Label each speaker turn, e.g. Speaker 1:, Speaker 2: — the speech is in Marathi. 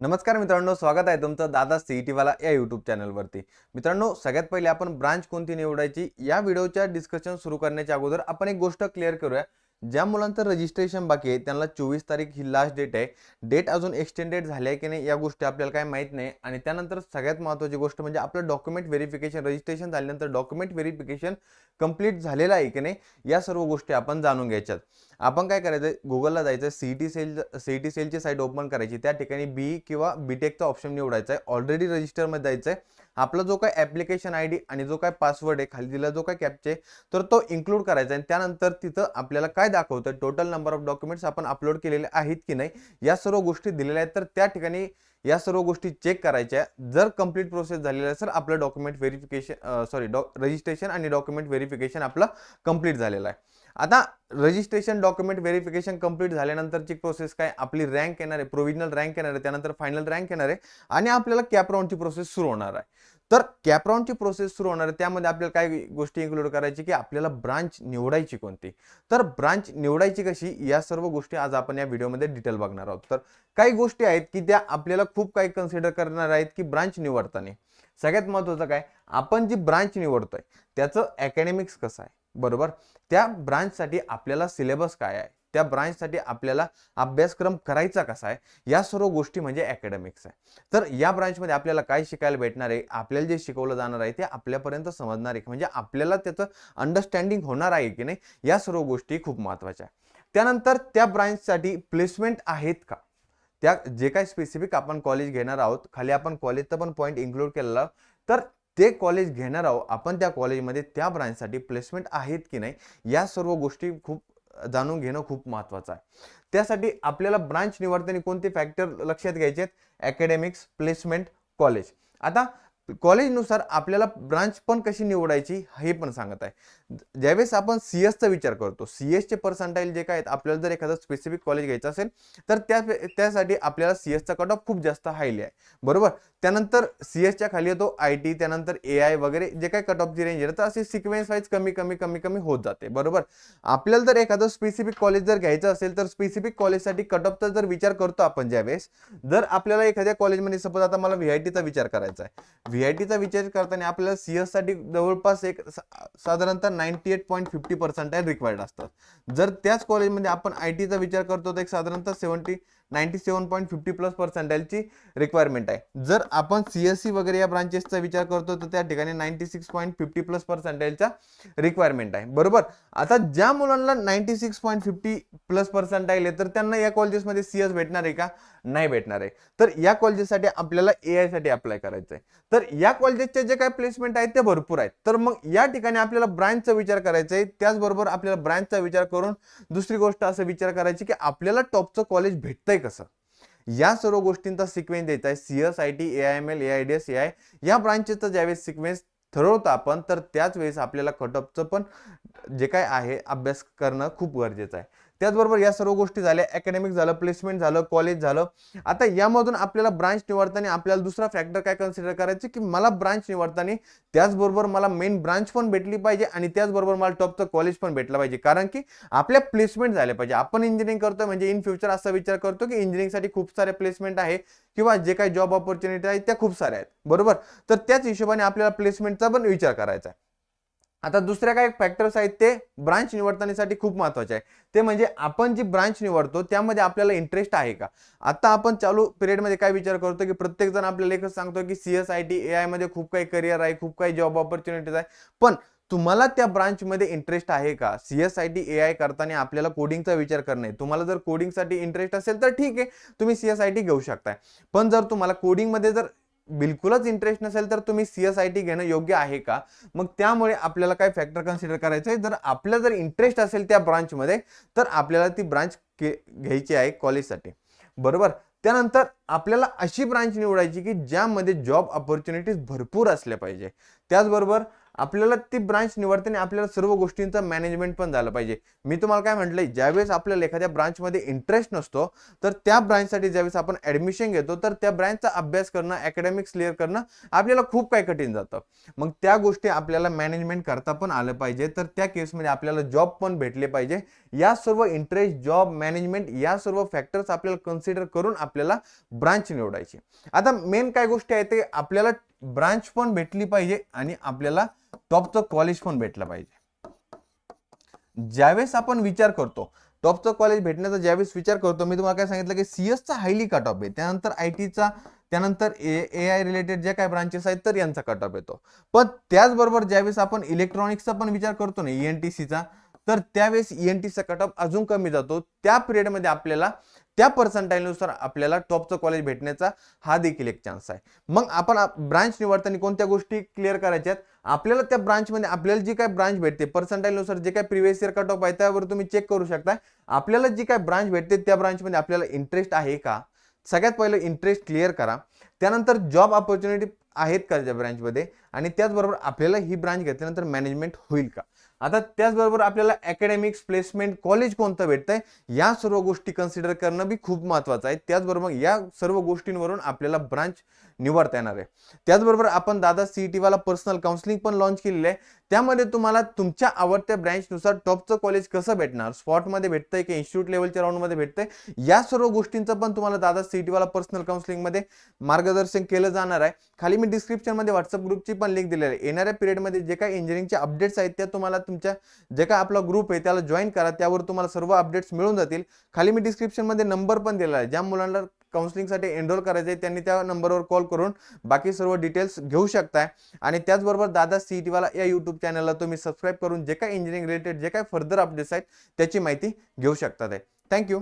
Speaker 1: नमस्कार मित्रांनो स्वागत आहे तुमचं दादा सी टी वाला या यूट्यूब चॅनलवरती मित्रांनो सगळ्यात पहिले आपण ब्रांच कोणती निवडायची या व्हिडिओच्या डिस्कशन सुरू करण्याच्या अगोदर आपण एक गोष्ट क्लिअर करूया. ज्या मुलांचं रजिस्ट्रेशन बाकी आहे त्यांना चोवीस तारीख ही लास्ट डेट आहे. डेट अजून एक्सटेंडेड झाली आहे की नाही या गोष्टी आपल्याला काय माहीत नाही. आणि त्यानंतर सगळ्यात महत्त्वाची गोष्ट म्हणजे आपलं डॉक्युमेंट व्हेरिफिकेशन रजिस्ट्रेशन झाल्यानंतर डॉक्युमेंट व्हेरिफिकेशन कंप्लीट झालेलं आहे की नाही या सर्व गोष्टी आपण जाणून घ्यायच्यात. आपण काय करायचं गुगलला जायचं C T cell C T सेलची साईट ओपन करायची. त्या ठिकाणी बी किंवा बी टेकचा ऑप्शन निवडायचा आहे ऑलरेडी रजिस्टरमध्ये जायचं आहे आपला जो काय ॲप्लिकेशन आय डी आणि जो काय पासवर्ड आहे खाली दिला जो काय कॅपचे तर तो इन्क्लूड करायचा आहे. त्यानंतर तिथं आपल्याला काय दाखवतं टोटल नंबर ऑफ डॉक्युमेंट्स आपण अपलोड केलेले आहेत की नाही? या सर्व गोष्टी दिलेल्या आहेत. तर त्या ठिकाणी या सर्व गोष्टी चेक करायच्या जर कंप्लीट प्रोसेस झालेला आहे सर आपलं डॉक्युमेंट व्हेरिफिकेशन सॉरी डॉ रजिस्ट्रेशन आणि डॉक्युमेंट व्हेरिफिकेशन आपलं कंप्लीट झालेलं आहे. आता रजिस्ट्रेशन डॉक्युमेंट व्हेरिफिकेशन कंप्लीट झाल्यानंतरची प्रोसेस काय? आपली रँक येणार आहे प्रोव्हिजनल रँक येणार आहे त्यानंतर फायनल रँक येणार आहे आणि आपल्याला कॅपराऊंडची प्रोसेस सुरू होणार आहे. तर कॅपराऊंडची प्रोसेस सुरू होणार आहे त्यामध्ये आपल्याला काय गोष्टी इन्क्लूड करायची की आपल्याला ब्रांच निवडायची कोणती? तर ब्रांच निवडायची कशी? या सर्व गोष्टी आज आपण या व्हिडिओमध्ये डिटेल बघणार आहोत. तर काही गोष्टी आहेत की त्या आपल्याला खूप काही कन्सिडर करणार आहेत की ब्रांच निवडताना. सगळ्यात महत्त्वाचं काय? आपण जी ब्रांच निवडतोय त्याचं अकॅडमिक्स कसं आहे? बरोबर? त्या ब्रांचसाठी आपल्याला सिलेबस काय आहे? त्या ब्रांचसाठी आपल्याला अभ्यासक्रम करायचा कसा आहे? या सर्व गोष्टी म्हणजे अकॅडमिक्स आहे. तर या ब्रांचमध्ये आपल्याला काय शिकायला भेटणार आहे? आपल्याला जे शिकवलं जाणार आहे ते आपल्यापर्यंत समजणार आहे म्हणजे आपल्याला त्याचं अंडरस्टँडिंग होणार आहे की नाही? या सर्व गोष्टी खूप महत्त्वाच्या आहे त्यानंतर त्या ब्रांचसाठी प्लेसमेंट आहेत का? त्या जे काही स्पेसिफिक आपण कॉलेज घेणार आहोत खाली आपण कॉलेजचा पण पॉईंट इन्क्लूड केलेला तर ते कॉलेज घेणार आहोत. आपण त्या कॉलेजमध्ये त्या ब्रांचसाठी प्लेसमेंट आहेत की नाही या सर्व गोष्टी खूप जाणून घेणं खूप महत्त्वाचं आहे. त्यासाठी आपल्याला ब्रांच निवडताना कोणते फॅक्टर लक्षात घ्यायचे आहेत? अकॅडमिक्स प्लेसमेंट कॉलेज आता कॉलेजनुसार आपल्याला ब्रांच पण कशी निवडायची हे पण सांगत आहे. ज्यावेळेस आपण सी एसचा विचार करतो सी एसचे पर्सेंटाईल जे काय आहेत आपल्याला जर एखादं स्पेसिफिक कॉलेज घ्यायचं असेल तर त्या त्यासाठी आपल्याला सी एसचा कट ऑफ खूप जास्त हायली आहे. बरोबर? त्यानंतर सी एसच्या खाली येतो आय टी त्यानंतर ए आय वगैरे जे काही कट ऑफची रेंज आहे तर असे सिक्वेन्स वाईज कमी कमी कमी कमी होत जाते. बरोबर? आपल्याला जर एखादं स्पेसिफिक कॉलेज जर घ्यायचं असेल तर स्पेसिफिक कॉलेजसाठी कट ऑफचा जर विचार करतो आपण ज्यावेळेस जर आपल्याला एखाद्या कॉलेजमध्ये सपोज आता मला व्ही आय टीचा विचार करायचा आहे. व्ही आय टीचा विचार करताना आपल्याला सी साठी जवळपास एक साधारणतः ninety eight point fifty percentile required असतात. जर त्याच कॉलेजमध्ये आपण आय टीचा विचार करतो तर एक साधारणतः seventy ninety seven point fifty plus पर्सेंटाईलची requirement आहे. जर आपण सी एस सी वगैरे या ब्रांचेसचा विचार करतो तर त्या ठिकाणी ninety six point fifty plus पर्सेंटाईलचा requirement आहे. बरोबर? आता ज्या मुलांना ninety six point fifty plus percentile आहे तर त्यांना या कॉलेजेसमध्ये सी एस भेटणार आहे का? नाही भेटणार आहे. तर या कॉलेजेससाठी आपल्याला ए आयसाठी अप्लाय करायचं आहे. तर या कॉलेजेसचे जे काही प्लेसमेंट आहेत ते भरपूर आहेत. तर मग या ठिकाणी आपल्याला ब्रांचचा विचार करायचा आहे. त्याचबरोबर आपल्याला ब्रांचचा विचार करून दुसरी गोष्ट असं विचार करायची की आपल्याला टॉपचं कॉलेज भेटतंय कसं? या सर्व गोष्टींचा सिक्वेन्स द्यायचा आहे. C S I T A I M L A I D S A I या ब्रांचेसचा ज्यावेळेस सिक्वेन्स ठरवतो आपण तर त्याच वेळेस आपल्याला कटअपचं पण जे काय आहे अभ्यास करणं खूप गरजेचं आहे. त्याचबरोबर या सर्व गोष्टी झाल्या. अकॅडमिक झालं प्लेसमेंट झालं कॉलेज झालं. आता यामधून आपल्याला ब्रांच निवडताना आपल्याला दुसरा फॅक्टर काय कन्सिडर करायचं? की मला ब्रांच निवडताना त्याचबरोबर मला मेन ब्रांच पण भेटली पाहिजे आणि त्याचबरोबर मला टॉपचं कॉलेज पण भेटलं पाहिजे. कारण की आपल्या प्लेसमेंट झाले पाहिजे. आपण इंजिनिअरिंग करतो म्हणजे इन फ्युचर असा विचार करतो की इंजिनिअरिंगसाठी खूप सारे प्लेसमेंट आहे किंवा जे काही जॉब ऑपॉर्च्युनिटी आहेत त्या खूप साऱ्या आहेत. बरोबर? तर त्याच हिशोबाने आपल्याला प्लेसमेंटचा पण विचार करायचा आहे. आता दुसऱ्या काही फॅक्टर्स आहेत ते? ब्रांच निवडतानासाठी खूप महत्त्वाचे आहे. ते म्हणजे आपण जी ब्रांच निवडतो त्यामध्ये आपल्याला इंटरेस्ट आहे का? आता आपण चालू पिरियडमध्ये काय विचार करतो की प्रत्येक जण आपल्याला एकच सांगतो की C S I T A आयमध्ये खूप काही करिअर आहे खूप काही जॉब ऑपॉर्च्युनिटीज आहे. पण तुम्हाला त्या ब्रांचमध्ये इंटरेस्ट आहे का? C S I T A I करताना आपल्याला कोडिंगचा विचार करणे तुम्हाला जर कोडिंगसाठी इंटरेस्ट असेल तर ठीक आहे. तुम्ही सी एस आय टी घेऊ शकताय. पण जर तुम्हाला कोडिंगमध्ये जर बिलकुलच इंटरेस्ट नसेल तर तुम्ही सी एस आय टी घेणं योग्य आहे का? मग त्यामुळे आपल्याला काय फॅक्टर कन्सिडर करायचं आहे जर आपल्याला जर इंटरेस्ट असेल त्या ब्रांचमध्ये तर आपल्याला ती ब्रांच घ्यायची आहे कॉलेजसाठी बरोबर? त्यानंतर आपल्याला अशी ब्रांच निवडायची की ज्यामध्ये जॉब ऑपॉर्च्युनिटीज भरपूर असल्या पाहिजे. त्याचबरोबर आपल्याला ती ब्रांच निवडताना आपल्याला सर्व गोष्टींचं मॅनेजमेंट पण झालं पाहिजे. मी तुम्हाला काय म्हटलंय ज्यावेळेस आपल्याला एखाद्या ब्रांचमध्ये इंटरेस्ट नसतो तर त्या ब्रांचसाठी ज्यावेळेस आपण ऍडमिशन घेतो तर त्या ब्रांचचा अभ्यास करणं अकॅडमिक्स क्लिअर करणं आपल्याला खूप काही कठीण जातं. मग त्या गोष्टी आपल्याला मॅनेजमेंट करता पण आलं पाहिजे तर त्या केसमध्ये आपल्याला जॉब पण भेटले पाहिजे. या सर्व इंटरेस्ट जॉब मॅनेजमेंट या सर्व फॅक्टर्स आपल्याला कन्सिडर करून आपल्याला ब्रांच निवडायची. आता मेन काय गोष्टी आहे ते आपल्याला ब्रांच पण भेटली पाहिजे आणि आपल्याला टॉपचं कॉलेज पण भेटलं पाहिजे. ज्यावेळेस आपण विचार करतो टॉपचं कॉलेज भेटण्याचा ज्यावेळेस विचार करतो मी तुम्हाला काय सांगितलं की सीएसचा हायली कट ऑफ आहे. त्यानंतर आय टीचा त्यानंतर ए ए आय रिलेटेड जे काय ब्रांचेस आहेत तर यांचा कट ऑफ येतो. पण त्याचबरोबर ज्यावेळेस आपण इलेक्ट्रॉनिक्सचा पण विचार करतो ना ई एन टी सीचा तर त्यावेळेस ई एन टीचा कटअप कट ऑफ अजून कमी जातो. त्या पिरियडमध्ये आपल्याला त्या पर्सेंटाईलनुसार आपल्याला टॉपचं कॉलेज भेटण्याचा हा देखील एक चान्स आहे. मग आपण ब्रांच निवडताना कोणत्या गोष्टी क्लिअर करायच्यात आपल्याला त्या ब्रांचमध्ये आपल्याला जी काय ब्रांच भेटते पर्सेंटाईलनुसार जे काय प्रिव्हियस इयर कट ऑफ आहे त्यावर तुम्ही चेक करू शकता. आपल्याला जी काय ब्रांच भेटते त्या ब्रांचमध्ये आपल्याला इंटरेस्ट आहे का? सगळ्यात पहिलं इंटरेस्ट क्लिअर करा. त्यानंतर जॉब ऑपॉर्च्युनिटी आहेत का त्या ब्रांचमध्ये आणि त्याचबरोबर आपल्याला ही ब्रांच घेतल्यानंतर मॅनेजमेंट होईल का? आता त्याचबरोबर आपल्याला अकॅडमिक्स प्लेसमेंट कॉलेज कोणतं भेटतंय? या सर्व गोष्टी कन्सिडर करणं बी खूप महत्त्वाचं आहे. त्याचबरोबर या सर्व गोष्टींवरून आपल्याला ब्रांच निवडता येणार आहे. त्याचबरोबर आपण दादा सी वाला पर्सनल काउन्सिलिंग पण लॉन्च केलेलं आहे. त्यामध्ये तुम्हाला तुमच्या आवडत्या ब्रँचनुसार टॉपचं कॉलेज कसं भेटणार? स्पॉटमध्ये भेटतंय की? इन्स्टिट्यूट लेवलच्या राऊंडमध्ये भेटतंय? या सर्व गोष्टींचं पण तुम्हाला दादा सी वाला पर्सनल काउन्सिलिंगमध्ये मार्गदर्शन केलं जाणार आहे. खाली मी डिस्क्रिप्शनमध्ये व्हॉट्सअप ग्रुपची पण लिंक दिलेली आहे. येणाऱ्या पिरियडमध्ये जे काही इंजिनिअरिंगचे अपडेट्स आहेत त्या तुम्हाला तुमच्या जे काय आपला ग्रुप आहे त्याला जॉईन करा. त्यावर तुम्हाला सर्व अपडेट्स मिळून जातील. खाली मी डिस्क्रिप्शनमध्ये नंबर पण दिलेला आहे. ज्या मुलांना काउन्सिलिंगसाठी एनरोल करायचे आहे त्यांनी त्या नंबरवर कॉल करून बाकी सर्व डिटेल्स घेऊ शकताय. आणि त्याचबरोबर दादा सी वाला या यूट्यूब चॅनलला तुम्ही सबस्क्राईब करून जे काही इंजिनिअरिंग रिलेटेड जे काय फर्दर अपडेट्स आहेत त्याची माहिती घेऊ शकतात आहे थँक्यू